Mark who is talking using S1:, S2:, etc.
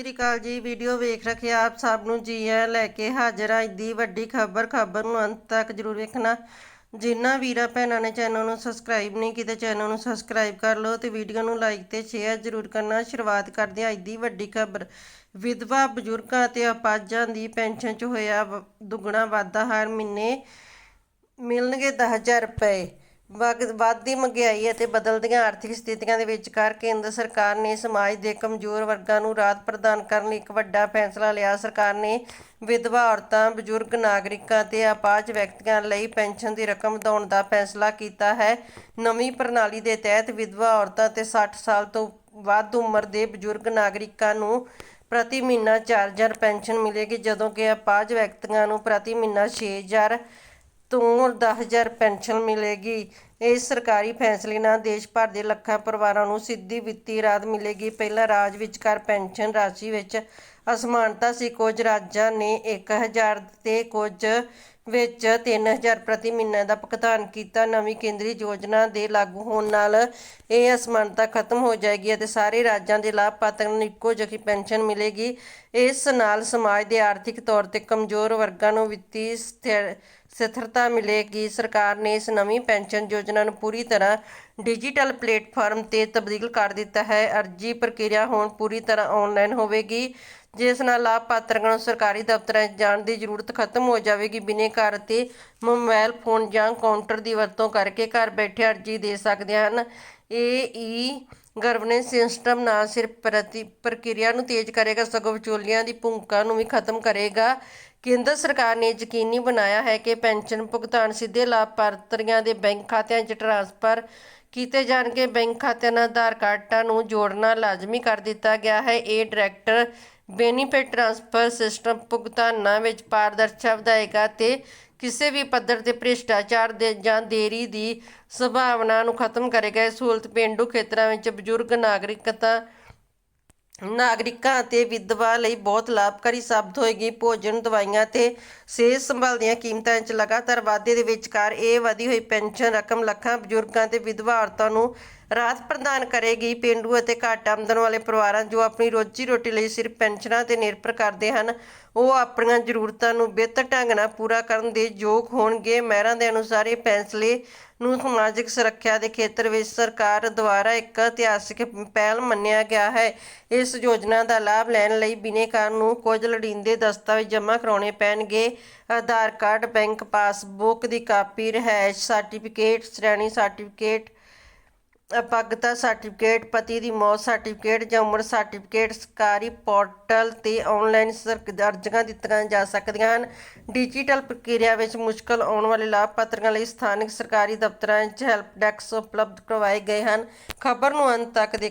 S1: ਸ੍ਰੀ ਅਕਾਲ ਜੀ, ਵੀਡੀਓ ਵੇਖ ਰੱਖੇ ਆਪ ਸਭ ਨੂੰ, ਜੀ ਆਇਆਂ ਲੈ ਕੇ ਹਾਜ਼ਰ ਹਾਂ। ਦੀ ਵੱਡੀ ਖਬਰ ਖਬਰ ਨੂੰ ਅੰਤ ਤੱਕ ਜਰੂਰ ਵੇਖਣਾ। ਜਿਨ੍ਹਾਂ ਵੀਰਾਂ ਭੈਣਾਂ ਨੇ ਚੈਨਲ ਨੂੰ ਸਬਸਕ੍ਰਾਈਬ ਨਹੀਂ ਕੀਤਾ, ਚੈਨਲ ਨੂੰ ਸਬਸਕ੍ਰਾਈਬ ਕਰ ਲਓ ਤੇ ਵੀਡੀਓ ਨੂੰ ਲਾਈਕ ਤੇ ਸ਼ੇਅਰ ਜਰੂਰ ਕਰਨਾ। ਸ਼ੁਰੂਆਤ ਕਰਦੇ ਹਾਂ ਦੀ ਵੱਡੀ ਖਬਰ। ਵਿਧਵਾ ਬਜ਼ੁਰਗਾਂ ਤੇ ਅਪਾਜਾਂ ਦੀ ਪੈਨਸ਼ਨ 'ਚ ਹੋਇਆ ਵ- ਦੁੱਗਣਾ ਵਾਧਾ ਹਰ ਮਹੀਨੇ, ਮਿਲਣਗੇ 10000 ਰੁਪਏ। ਵੱਧਦੀ ਮਹਿੰਗਾਈ ਅਤੇ ਬਦਲਦੀਆਂ ਆਰਥਿਕ ਸਥਿਤੀਆਂ ਦੇ ਵਿਚਕਾਰ ਕੇਂਦਰ ਸਰਕਾਰ ਨੇ ਸਮਾਜ ਦੇ ਕਮਜ਼ੋਰ ਵਰਗਾਂ ਨੂੰ ਰਾਹਤ ਪ੍ਰਦਾਨ ਕਰਨ ਲਈ ਇੱਕ ਵੱਡਾ ਫੈਸਲਾ ਲਿਆ। ਸਰਕਾਰ ਨੇ ਵਿਧਵਾ ਔਰਤਾਂ, ਬਜ਼ੁਰਗ ਨਾਗਰਿਕਾਂ ਤੇ ਅਪਾਹਜ ਵਿਅਕਤੀਆਂ ਲਈ ਪੈਨਸ਼ਨ ਦੀ ਰਕਮ ਵਧਾਉਣ ਦਾ ਫੈਸਲਾ ਕੀਤਾ ਹੈ। ਨਵੀਂ ਪ੍ਰਣਾਲੀ ਦੇ ਤਹਿਤ ਵਿਧਵਾ ਔਰਤਾਂ ਤੇ 60 ਸਾਲ ਤੋਂ ਵੱਧ ਉਮਰ ਦੇ ਬਜ਼ੁਰਗ ਨਾਗਰਿਕਾਂ ਨੂੰ ਪ੍ਰਤੀ ਮਹੀਨਾ 4000 ਪੈਨਸ਼ਨ ਮਿਲੇਗੀ, ਜਦੋਂ ਕਿ ਅਪਾਹਜ ਵਿਅਕਤੀਆਂ ਨੂੰ ਪ੍ਰਤੀ ਮਹੀਨਾ 6000 ਤੋਂ 10000 ਪੈਨਸ਼ਨ ਮਿਲੇਗੀ ਇਸ ਸਰਕਾਰੀ ਫੈਸਲੇ ਨਾਲ ਦੇਸ਼ ਭਰ ਦੇ ਲੱਖਾਂ ਪਰਿਵਾਰਾਂ ਨੂੰ ਸਿੱਧੀ ਵਿੱਤੀ ਰਾਹਤ ਮਿਲੇਗੀ। ਪਹਿਲਾਂ ਰਾਜ ਵਿਚਕਾਰ ਪੈਨਸ਼ਨ ਰਾਸ਼ੀ ਵਿੱਚ ਅਸਮਾਨਤਾ ਸੀ। ਕੁਝ ਰਾਜਾਂ ਨੇ 1000 ਤੇ ਕੁਝ ਵਿੱਚ 3000 ਪ੍ਰਤੀ ਮਹੀਨਾ ਦਾ ਭੁਗਤਾਨ ਕੀਤਾ। ਨਵੀਂ ਕੇਂਦਰੀ ਯੋਜਨਾ ਦੇ ਲਾਗੂ ਹੋਣ ਨਾਲ ਇਹ ਅਸਮਾਨਤਾ ਖਤਮ ਹੋ ਜਾਏਗੀ ਅਤੇ ਸਾਰੇ ਰਾਜਾਂ ਦੇ ਲਾਭਪਾਤਰੀਆਂ ਨੂੰ ਇੱਕੋ ਜਿਹੀ ਪੈਨਸ਼ਨ ਮਿਲੇਗੀ। ਇਸ ਨਾਲ ਸਮਾਜ ਦੇ ਆਰਥਿਕ ਤੌਰ ਤੇ ਕਮਜ਼ੋਰ ਵਰਗਾਂ ਨੂੰ ਵਿੱਤੀ ਸਥਿਰ ਸਥਿਰਤਾ ਮਿਲੇਗੀ। ਸਰਕਾਰ ਨੇ ਇਸ ਨਵੀਂ ਪੈਨਸ਼ਨ ਯੋਜਨਾ ਨੂੰ ਪੂਰੀ ਤਰ੍ਹਾਂ ਡਿਜੀਟਲ ਪਲੇਟਫਾਰਮ ਤੇ ਤਬਦੀਲ ਕਰ ਦਿੱਤਾ ਹੈ। ਅਰਜੀ ਪ੍ਰਕਿਰਿਆ ਹੁਣ ਪੂਰੀ ਤਰ੍ਹਾਂ ਆਨਲਾਈਨ ਹੋਵੇਗੀ, ਜਿਸ ਨਾਲ ਲਾਭਪਾਤਰੀਆਂ ਨੂੰ ਸਰਕਾਰੀ ਦਫ਼ਤਰਾਂ 'ਚ ਜਾਣ ਦੀ ਜ਼ਰੂਰਤ ਖਤਮ ਹੋ ਜਾਵੇਗੀ। ਬਿਨੇ ਘਰ ਅਤੇ ਮੋਬਾਈਲ ਫੋਨ ਜਾਂ ਕਾਊਂਟਰ ਦੀ ਵਰਤੋਂ ਕਰਕੇ ਘਰ ਬੈਠੇ ਅਰਜੀ ਦੇ ਸਕਦੇ ਹਨ। ਇਹ ਗਵਰਨੈਂਸ ਸਿਸਟਮ ਨਾ ਸਿਰਫ ਪ੍ਰਤੀ ਪ੍ਰਕਿਰਿਆ ਨੂੰ ਤੇਜ਼ ਕਰੇਗਾ, ਸਗੋਂ ਵਿਚੋਲੀਆਂ ਦੀ ਭੂਮਿਕਾ ਨੂੰ ਵੀ ਖਤਮ ਕਰੇਗਾ। ਕੇਂਦਰ ਸਰਕਾਰ ਨੇ ਯਕੀਨੀ ਬਣਾਇਆ ਹੈ ਕਿ ਪੈਨਸ਼ਨ ਭੁਗਤਾਨ ਸਿੱਧੇ ਲਾਭਪਾਤਰੀਆਂ ਦੇ ਬੈਂਕ ਖਾਤਿਆਂ 'ਚ ਟ੍ਰਾਂਸਫਰ ਕੀਤੇ ਜਾਣਗੇ। ਬੈਂਕ ਖਾਤਿਆਂ ਨਾਲ ਆਧਾਰ ਕਾਰਡਾਂ ਨੂੰ ਜੋੜਨਾ ਲਾਜ਼ਮੀ ਕਰ ਦਿੱਤਾ ਗਿਆ ਹੈ। ਇਹ ਡਾਇਰੈਕਟਰ ਬੈਨੀਫਿਟ ਟ੍ਰਾਂਸਫਰ ਸਿਸਟਮ ਭੁਗਤਾਨਾਂ ਵਿੱਚ ਪਾਰਦਰਸ਼ਤਾ ਵਧਾਏਗਾ ਤੇ ਕਿਸੇ ਵੀ ਪੱਧਰ ਤੇ ਭ੍ਰਿਸ਼ਟਾਚਾਰ ਦੇ ਜਾਂ ਦੇਰੀ ਦੀ ਸੰਭਾਵਨਾ ਨੂੰ ਖਤਮ ਕਰੇਗਾ ਇਹ ਸਹੂਲਤ ਪੇਂਡੂ ਖੇਤਰਾਂ ਵਿੱਚ ਬਜ਼ੁਰਗ ਨਾਗਰਿਕਤਾ, ਨਾਗਰਿਕਾਂ ਅਤੇ ਵਿਧਵਾ ਲਈ ਬਹੁਤ ਲਾਭਕਾਰੀ ਸਾਬਤ ਹੋਏਗੀ। ਭੋਜਨ, ਦਵਾਈਆਂ ਤੇ ਸਿਹਤ ਸੰਭਾਲ ਦੀਆਂ ਕੀਮਤਾਂ ਵਿੱਚ ਲਗਾਤਾਰ ਵਾਧੇ ਦੇ ਵਿਚਕਾਰ ਇਹ ਵਧੀ ਹੋਈ ਪੈਨਸ਼ਨ ਰਕਮ ਲੱਖਾਂ ਬਜ਼ੁਰਗਾਂ ਤੇ ਵਿਧਵਾ ਔਰਤਾਂ ਨੂੰ ਰਾਹਤ ਪ੍ਰਦਾਨ ਕਰੇਗੀ ਪਿੰਡੂ ਅਤੇ ਘਾਟ ਆਮਦਨ ਵਾਲੇ ਪਰਿਵਾਰਾਂ ਜੋ ਆਪਣੀ ਰੋਜੀ ਰੋਟੀ ਲਈ ਸਿਰਫ ਪੈਨਸ਼ਨਾਂ ਤੇ ਨਿਰਭਰ ਕਰਦੇ ਹਨ, ਉਹ ਆਪਣੀਆਂ ਜ਼ਰੂਰਤਾਂ ਨੂੰ ਬਿਹਤਰ ਢੰਗ ਨਾਲ ਪੂਰਾ ਕਰਨ ਦੇ ਯੋਗ ਹੋਣਗੇ। ਮਹਿਰਾਂ ਦੇ ਅਨੁਸਾਰ ਇਹ ਫੈਸਲੇ ਨੂੰ ਸਮਾਜਿਕ ਸੁਰੱਖਿਆ ਦੇ ਖੇਤਰ ਵਿੱਚ ਸਰਕਾਰ ਦੁਆਰਾ ਇੱਕ ਇਤਿਹਾਸਿਕ ਪਹਿਲ ਮੰਨਿਆ ਗਿਆ ਹੈ। ਇਸ ਯੋਜਨਾ ਦਾ ਲਾਭ ਲੈਣ ਲਈ ਬਿਨੇਕਾਰ ਨੂੰ ਕੁਝ ਲੋੜੀਂਦੇ ਦਸਤਾਵੇਜ਼ ਜਮ੍ਹਾਂ ਕਰਾਉਣੇ ਪੈਣਗੇ। ਆਧਾਰ ਕਾਰਡ, ਬੈਂਕ ਪਾਸਬੁੱਕ ਦੀ ਕਾਪੀ ਰਹਿائش ਸਰਟੀਫਿਕੇਟ, ਸ਼੍ਰੇਣੀ ਸਰਟੀਫਿਕੇਟ ਅਪੱਗਤਾ ਸਰਟੀਫਿਕੇਟ, ਪਤੀ ਦੀ ਮੌਤ ਸਰਟੀਫਿਕੇਟ ਜਾਂ ਉਮਰ ਸਰਟੀਫਿਕੇਟ ਸਰਕਾਰੀ ਪੋਰਟਲ ਤੇ ਆਨਲਾਈਨ ਅਰਜ਼ੀਆਂ ਦਿੱਤੀਆਂ ਜਾ ਸਕਦੀਆਂ ਹਨ। ਡਿਜੀਟਲ ਪ੍ਰਕਿਰਿਆ ਵਿੱਚ ਮੁਸ਼ਕਲ ਆਉਣ ਵਾਲੇ ਲਾਭਪਾਤਰੀਆਂ ਲਈ ਸਥਾਨਕ ਸਰਕਾਰੀ ਦਫ਼ਤਰਾਂ 'ਚ ਹੈਲਪ ਡੈਸਕ ਉਪਲਬਧ ਕਰਵਾਏ ਗਏ ਹਨ। ਖਬਰ ਨੂੰ ਅੰਤ ਤੱਕ ਦੇਖ